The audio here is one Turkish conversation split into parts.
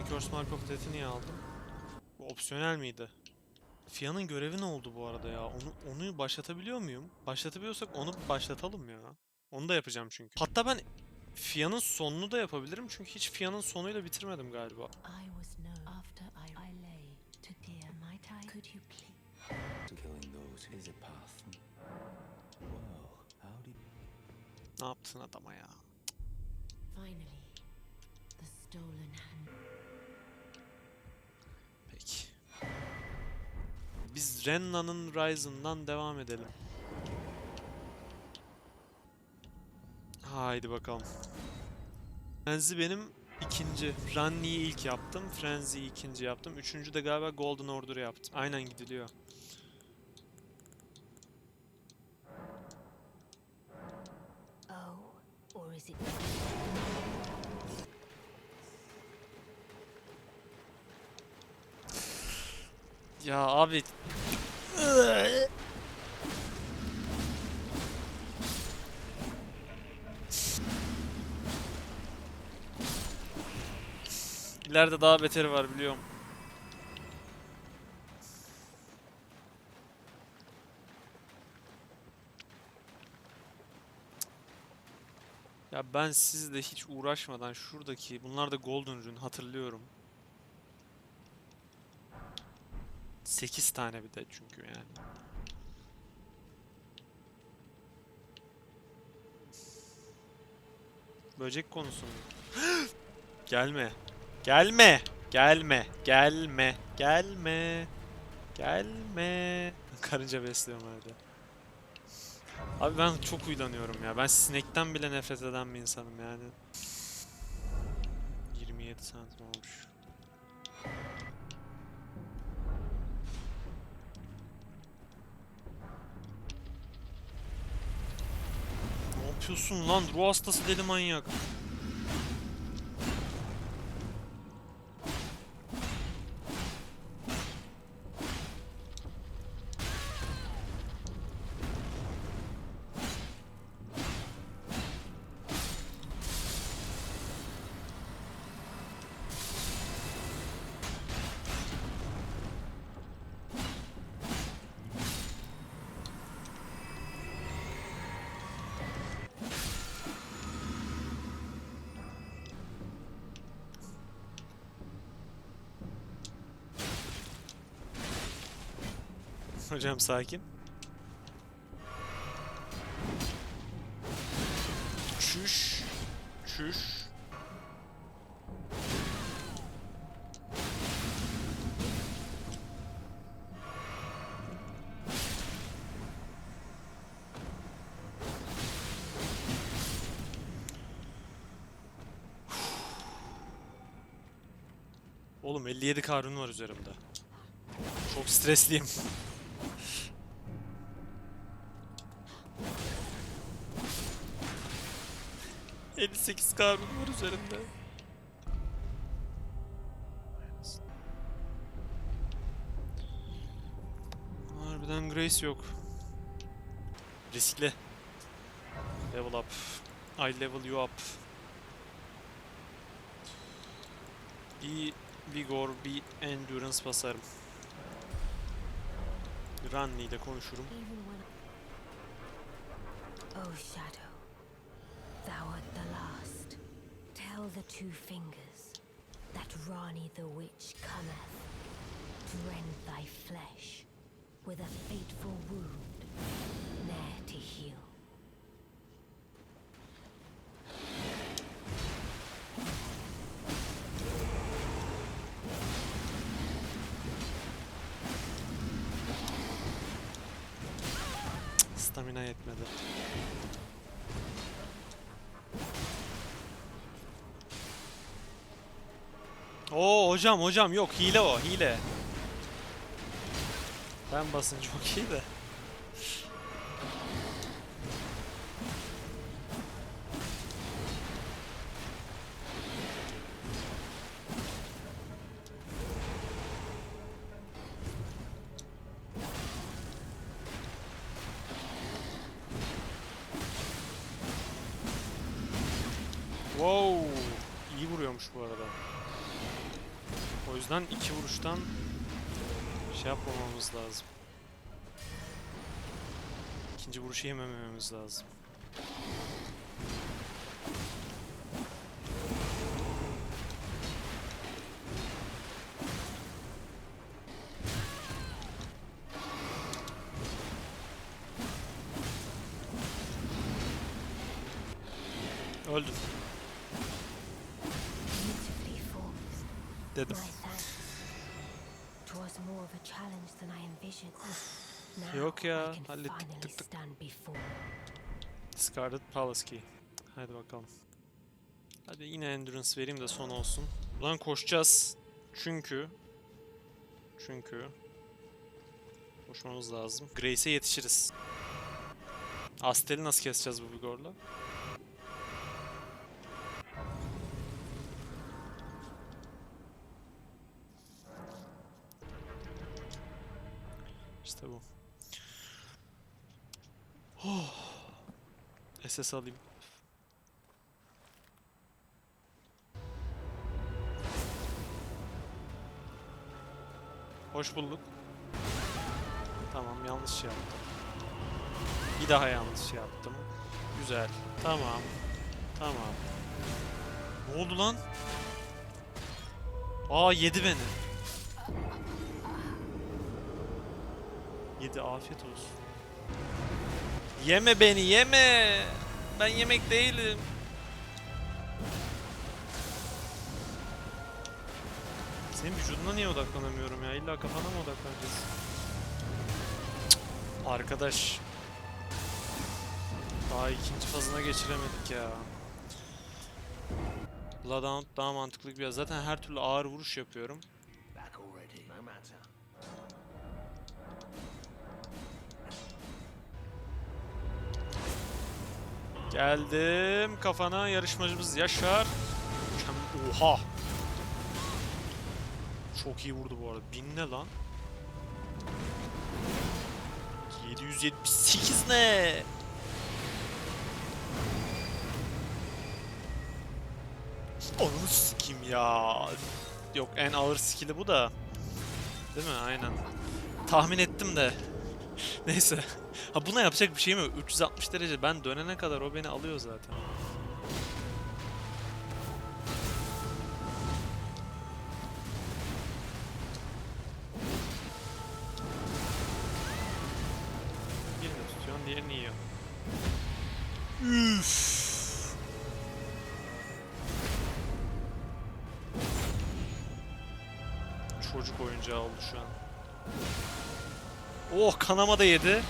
Ben Curse Mark of Death'i niye aldım? Bu opsiyonel miydi? Fia'nın görevi ne oldu bu arada ya? Onu onu başlatabiliyor muyum? Başlatabiliyorsak onu başlatalım ya. Onu da yapacağım çünkü. Hatta ben Fia'nın sonunu da yapabilirim çünkü hiç Fia'nın sonuyla bitirmedim galiba. Ne yaptın adama ya? Finally, the stolen Biz Renna'nın Risen'dan devam edelim. Haydi bakalım. Frenzy benim ikinci. Ranni'yi ilk yaptım. Frenzy'yi ikinci yaptım. Üçüncü de galiba Golden Order'ı yaptım. Aynen gidiliyor. Ya abi. İleride daha beteri var biliyorum. Ya ben sizle hiç uğraşmadan şuradaki bunlar da Golden Rune hatırlıyorum. 8 tane bir de çünkü yani. Böcek konusu mu? Gelme. Gelme. Gelme. Gelme. Gelme. Gelme. Karınca besliyorum evde. Abi ben çok huylanıyorum ya. Ben sinekten bile nefret eden bir insanım yani. 27 santim olmuş. Ne yapıyorsun lan? Ruh hastası deli manyak. Hocam sakin. Çüş. Çüş. Oğlum 57 karun var üzerimde. Çok stresliyim. 58 karun var üzerinde. Harbiden Grace yok. Riskli. Level up. I level you up. Bir vigor, bir endurance basarım. Ranni ile konuşurum. Oh, Shadow, thou art the last. Tell the two fingers that Rani the witch cometh to rend thy flesh with a fateful wound, ne'er to heal. Stamina yetmedi. Oo hocam hocam yok hile o hile. Ben basın çok iyi de. Wow, iyi vuruyormuş bu arada. O yüzden iki vuruştan şey yapmamamız lazım. İkinci vuruşu yemememiz lazım. Öldün Now Yok ya, hallettik, tık tık. Discarded Palace Key. Hadi bakalım. Hadi yine Endurance vereyim de son olsun. Buradan koşacağız. Çünkü... Çünkü... Koşmamız lazım. Grace'e yetişiriz. Astel'i nasıl keseceğiz bu Vigor'la? İşte bu. SS alayım. Hoş bulduk. Tamam yanlış şey yaptım. Bir daha yanlış şey yaptım. Güzel. Tamam. Tamam. Ne oldu lan? Aa yedi beni. Yedi afiyet olsun. Yeme beni yeme. Ben yemek değilim. Senin vücuduna niye odaklanamıyorum ya? İlla kafana mı odaklanacağız? Cık, Arkadaş. Daha ikinci fazına geçiremedik ya. Bloodhound daha mantıklı bir Zaten her türlü ağır vuruş yapıyorum. Geldim kafana yarışmacımız Yaşar. Oha. Çok iyi vurdu bu arada. Bin ne lan? 778 ne? Onu sikeyim ya. Yok en ağır skill'i bu da. Değil mi? Aynen. Tahmin ettim de. Neyse. Ha buna yapacak bir şey mi? yok? 360 derece ben dönene kadar o beni alıyor zaten. Birini tutuyorsun, diğerini yiyor. Üf. Çocuk oyuncağı oldu şu an. Oh kanama da yedi.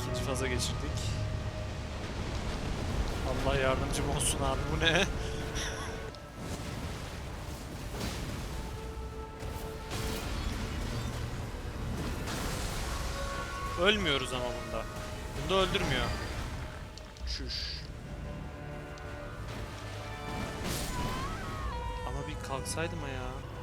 İkinci faza geçirdik. Allah yardımcım olsun abi bu ne? Ölmüyoruz ama bunda. Bunda öldürmüyor. Çüş. Ama bir kalksaydım ya.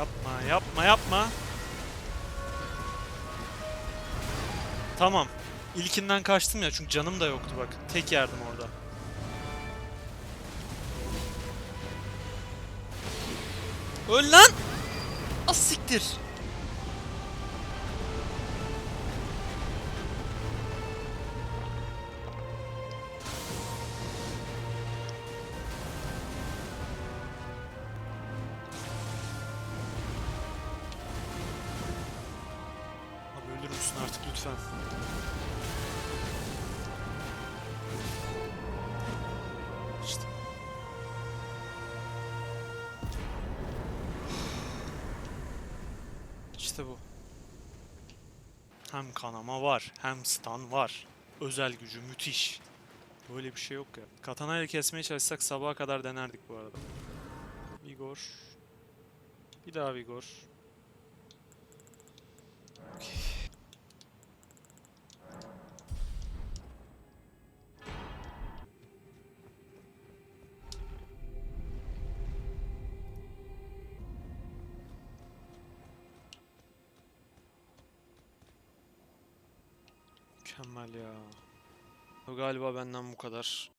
Yapma, yapma, yapma. Tamam. İlkinden kaçtım ya çünkü canım da yoktu bak. Tek yerdim orada. Öl lan! Az lütfen? İşte. İşte bu. Hem kanama var, hem stun var. Özel gücü müthiş. Böyle bir şey yok ya. Katana ile kesmeye çalışsak sabaha kadar denerdik bu arada. Vigor. Bir daha Vigor. Mükemmel ya. Galiba benden bu kadar.